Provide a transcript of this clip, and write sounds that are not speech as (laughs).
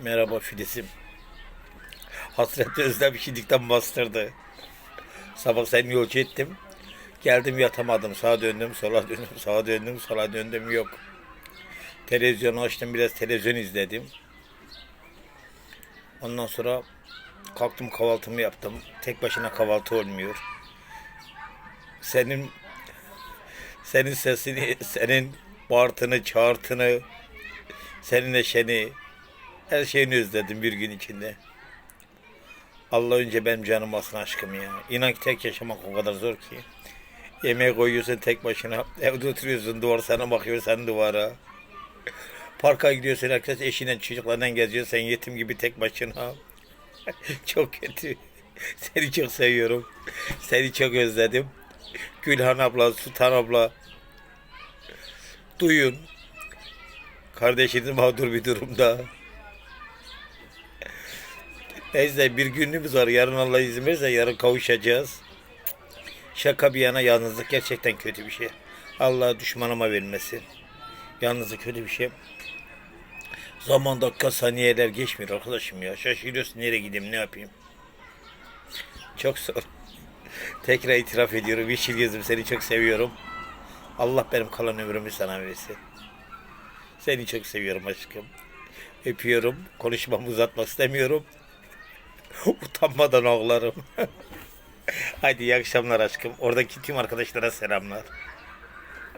Merhaba Filiz'im. Hasret özlem şimdilikten bastırdı. Sabah seni yolcu ettim. Geldim yatamadım. Sağa döndüm, sola döndüm, sağa döndüm, sola döndüm yok. Televizyonu açtım, biraz televizyon izledim. Ondan sonra kalktım kahvaltımı yaptım. Tek başına kahvaltı olmuyor. Senin senin sesini, senin bağırtını, çağırtını, senin neşeni, her şeyini özledim bir gün içinde. Allah önce benim canım alsın aşkım ya. İnan ki tek yaşamak o kadar zor ki. Yemeğe koyuyorsun tek başına. Evde oturuyorsun duvar sana bakıyor sen duvara. Parka gidiyorsun herkes eşiyle çocuklarla geziyor. Sen yetim gibi tek başına. (laughs) çok kötü. Seni çok seviyorum. Seni çok özledim. Gülhan abla, Sultan abla. Duyun. Kardeşiniz mağdur bir durumda. Neyse bir günümüz var. Yarın Allah izin verirse yarın kavuşacağız. Şaka bir yana yalnızlık gerçekten kötü bir şey. Allah düşmanıma vermesin. Yalnızlık kötü bir şey. Zaman dakika saniyeler geçmiyor arkadaşım ya. Şaşırıyorsun nereye gideyim ne yapayım. Çok zor. (laughs) Tekrar itiraf ediyorum. Yeşil gözüm seni çok seviyorum. Allah benim kalan ömrümü sana versin. Seni çok seviyorum aşkım. Öpüyorum. Konuşmamı uzatmak istemiyorum. (laughs) Utanmadan ağlarım. (laughs) Haydi iyi akşamlar aşkım. Oradaki tüm arkadaşlara selamlar.